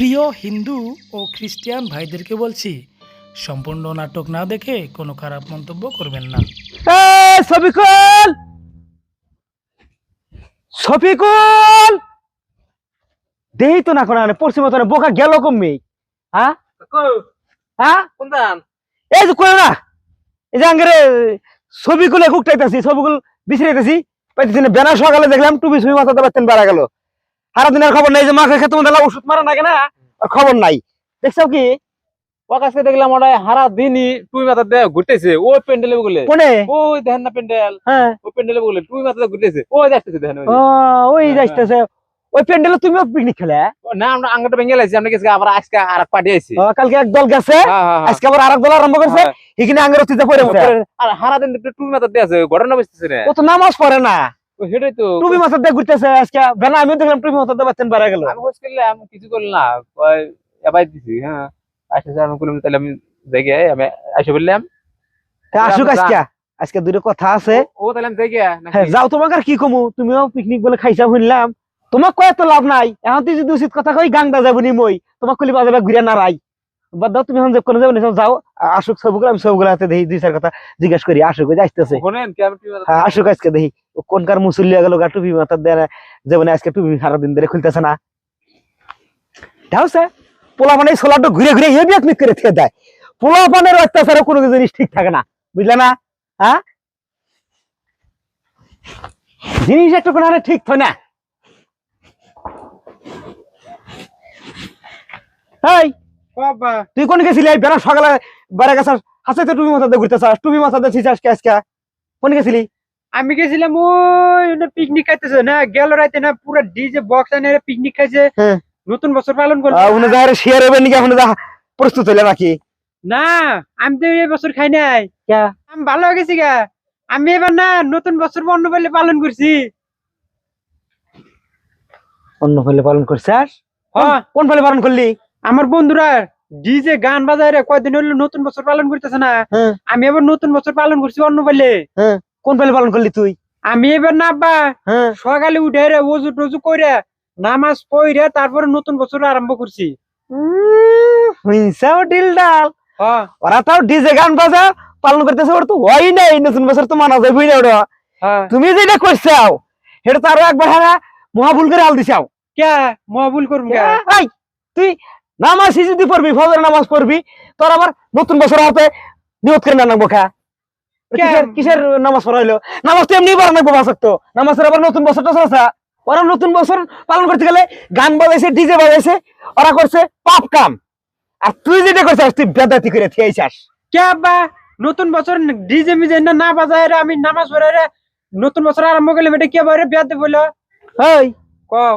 প্রিয় হিন্দু ও খ্রিস্টিয়ান ভাইদেরকে বলছি সম্পূর্ণ নাটক না দেখে কোনো খারাপ মন্তব্য করবেন না। এই শফিকুল! শফিকুল! দেই তো না কোন পশ্চিম মতন বোকা গেল কমমি হ্যাঁ? হ্যাঁ? কোনদান? এই যে কই না এই যে আঙ্গরে ছবিগুলো কুকটাইতেছি ছবিগুলো বিছড়াইতেছি পাইতেছি না বেনা সকালে দেখলাম টুপি ছবি মাথাতে পারতেন বেড়া গেল। সারা দিনের খবর নাই যে মাকে খেতে মধ্যে ওষুধ মারা নাকি না? খবর নাই। দেখছ কি? ও কাছে দেখলাম ওটা হারা দিনই টুই মাথা দিয়ে ঘুরতেছে। ওই প্যান্ডেলে বলে কোনে? ওই দেখেন না প্যান্ডেল। হ্যাঁ। ওই প্যান্ডেলে বলে টুই মাথা ঘুরতেছে। ওই দেখেন ওই। ওই যাইতেছে ওই প্যান্ডেলে তুমিও পিকনিক খেলে? না আমরা আঙ্গাটা ভেঙে লাইছি আমরা গেছি আবার আজকে আর এক পার্টি আইছি কালকে এক দল গেছে। হ্যাঁ, হ্যাঁ, হ্যাঁ। আজকে আবার আরেক দল আরম্ভ করছে। এখানে আঙ্গের অতীতে পড়ে আর হারা দিন টুই মাথা দিয়ে আছে ঘটনা বুঝতেছে ও তো নামাজ পড়ে না। সেটাই তো টুপি মাথা দিয়ে ঘুরতেছে আজকে বেনা আমিও দেখলাম টুপি মাথা দিয়ে বাচ্চেন বেড়া গেল। আমি খোঁজ করলে আমি কিছু করলাম না এবার দিছি হ্যাঁ। আসতেছে আমি করলাম তাহলে আমি দেখে আমি এসে বললাম। আসুক আজকে আজকে দুটো কথা আছে। ও তাহলে আমি দেখে হ্যাঁ যাও তোমাকে আর কি কমু তুমিও পিকনিক বলে খাইছা শুনলাম। তোমাক কয়ে তো লাভ নাই? এখন তুই যদি উচিত কথা কই গাংদা যাবনি মই। তোমাক কলি বাজাবে ঘুরে না রাই বাদ দাও তুমি এখন কোনো যাও। আসুক সবগুলো আমি সবগুলো হাতে দেখি দুই চার কথা জিজ্ঞাসা করি আসুক আসতেছে। হ্যাঁ, আসুক আজকে দেখি কোনকার মুসল্লি গেল গা টুপি মাথা দেয় যেমন আজকে টুপি সারাদিন ধরে খুলতেছে না। ঢাউছে পোলা মানে সোলাটো ঘুরে ঘুরে হেবি এক করে থেকে দেয়। পোলা পানের অত্যাচারে কোনো জিনিস ঠিক থাকে না বুঝলে না? হ্যাঁ? জিনিস একটু কোনো ঠিক হয় না? বাবা তুই কোন গেছিলি? এই বেড়া সকালে বেড়া গেছাস? হাসে তো টুপি মাথাতে ঘুরতেছাস টুপি মাথাতে ছিসাস কে আজকে? কোন গেছিলি? আমি গেছিলাম ওই পিকনিক খাইতেছে না? গেল রাইতে না? পুরো ডিজে বক্স এনে পিকনিক খাইছে। হ্যাঁ। নতুন বছর পালন উনি যা শেয়ার হবে নাকি এখন যা প্রস্তুত হইলে নাকি না আমি তো এই বছর খাই নাই। আমি ভালো হয়ে গেছি গা। আমি এবার না নতুন বছর অন্য বলে পালন করছি। অন্য ফেলে পালন করছিস? হ্যাঁ। কোন ফেলে পালন করলি? আমার বন্ধুরা ডিজে গান বাজায় রে কয়দিন হলো নতুন বছর পালন করতেছে না। হ্যাঁ। আমি এবার নতুন বছর পালন করছি অন্য বলে কোন ফেলে পালন করলি তুই? আমি এবার না আব্বা হ্যাঁ। সকালে উঠে রে ওজু টজু করে নামাজ পড়ে তারপরে নতুন বছর আরম্ভ করছি। হিংসাও ডিল ডাল হ্যাঁ। ওরা তাও ডিজে গান বাজা পালন করতেছে ওর তো হয় নাই নতুন বছর তো মানা না ওটা হ্যাঁ। তুমি যেটা করছাও সেটা তো আরও একবার হ্যাঁ মহাভুল করে আল দিছাও। কে? মহাবুল করুন কে? তুই নামাজ যদি পড়বি ফজর নামাজ পড়বি। তোর আবার নতুন বছর হাতে নিয়ত করে না নাকবো খা। কিসের? কিসের নামাজ পড়াইলো নামাজ তো এমনি পড়া নাকবো তো নামাজের আবার নতুন বছরটা চলছে ওরা নতুন বছর পালন করতে গেলে গান বাজাইছে ডিজে বাজাইছে ওরা করছে পাপ কাম। আর তুই যেটা করছিস তুই বেদাতি করে থিয়েছিস কে আব্বা? নতুন বছর ডিজে মিজে না না বাজায় রে আমি নামাজ পড়ে রে। নতুন বছর আরম্ভ করলাম এটা কে বাইরে বিয়াতে বলল এই কও।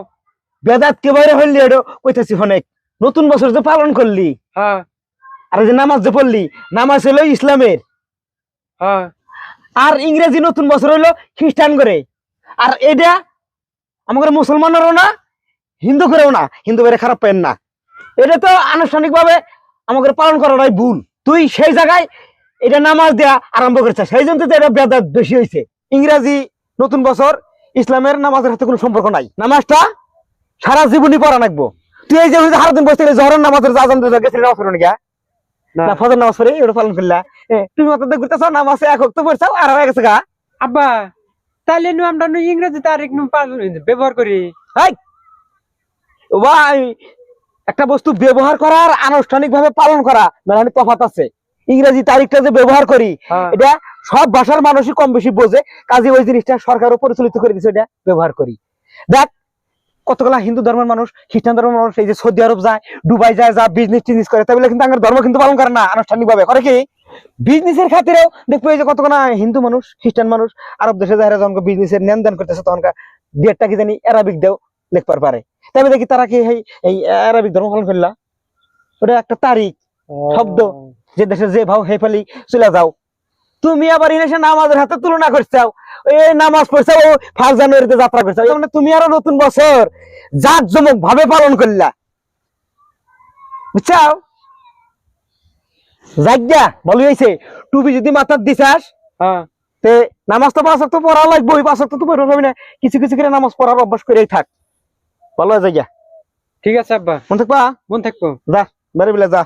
বেদাত কে বাইরে হইলি এটা কইতেছি অনেক নতুন বছর যে পালন করলি হ্যাঁ। আর যে নামাজ যে পড়লি নামাজ হলো ইসলামের। হ্যাঁ। আর ইংরেজি নতুন বছর হইল খ্রিস্টান করে। আর এটা আমাদের মুসলমানেরও না হিন্দু করেও না হিন্দু করে খারাপ পেন না। এটা তো আনুষ্ঠানিক ভাবে আমাদের পালন করাটাই ভুল। তুই সেই জায়গায় এটা নামাজ দেয়া আরম্ভ করেছিস। সেই জন্য তো এটা বেদাত বেশি হয়েছে। ইংরেজি নতুন বছর ইসলামের নামাজের সাথে কোনো সম্পর্ক নাই। নামাজটা সারা জীবনই পড়া নাকবো তুই এই যে সারাদিন বসে জহরের নামাজের যা জানতে গেছিলি নামাজ পড়ো নাকি না। না ফজর নামাজ পড়ে এটা পালন করলা। তুমি মতো ঘুরতেছ নামাজ একক তো পড়ছাও আর হয়ে গেছে গা। আব্বা তাহলে নু আমরা নু ইংরেজি তারিখ নু ব্যবহার করি। ভাই একটা বস্তু ব্যবহার করা আর আনুষ্ঠানিক ভাবে পালন করা মেলানি তফাত আছে। ইংরেজি তারিখটা যে ব্যবহার করি হ্যাঁ। এটা সব ভাষার মানুষই কম বেশি বোঝে কাজে ওই জিনিসটা সরকারও পরিচালিত করে দিচ্ছে এটা ব্যবহার করি। দেখ কতগুলা হিন্দু ধর্মের মানুষ খ্রিস্টান ধর্মের মানুষ এই যে সৌদি আরব যায় দুবাই যায় যা বিজনেস টিজনেস করে তাই বলে কিন্তু আমার ধর্ম কিন্তু পালন করে না আনুষ্ঠানিক ভাবে করে কি? বিজনেসের খাতিরেও দেখব এই যে কতগুলা হিন্দু মানুষ খ্রিস্টান মানুষ আরব দেশে যায় যখন বিজনেসের লেন দেন করতেছে তখনকার ডেটটা কি জানি অ্যারাবিক দেও লিখবার পারে। তাই দেখি তারা কি এই এই অ্যারাবিক ধর্ম পালন করলা? ওটা একটা তারিখ শব্দ। যে দেশে যে ভাও হে ফেলি চলে যাও। তুমি আবার ইনেসে নামাজের হাতে তুলনা করছাও। এই নামাজ পড়ছাও ও ফার্স্ট জানুয়ারিতে যাত্রা করছাও। মানে তুমি আরও নতুন বছর জাক জমক ভাবে পালন করলা। বুঝছাও? যাজ্ঞা বলি হয়েছে টুপি যদি মাথার দিছাস হ্যাঁ। তে নামাজ তো পাঁচ তো পড়া লাগবে ওই পাঁচ তো পড়া হবে না। কিছু কিছু করে নামাজ পড়ার অভ্যাস করেই থাক। ভালো হয়ে যাইয়া ঠিক আছে আব্বা। মন থাকবা? মন থাকব। যা বাড়ি বেলা যা।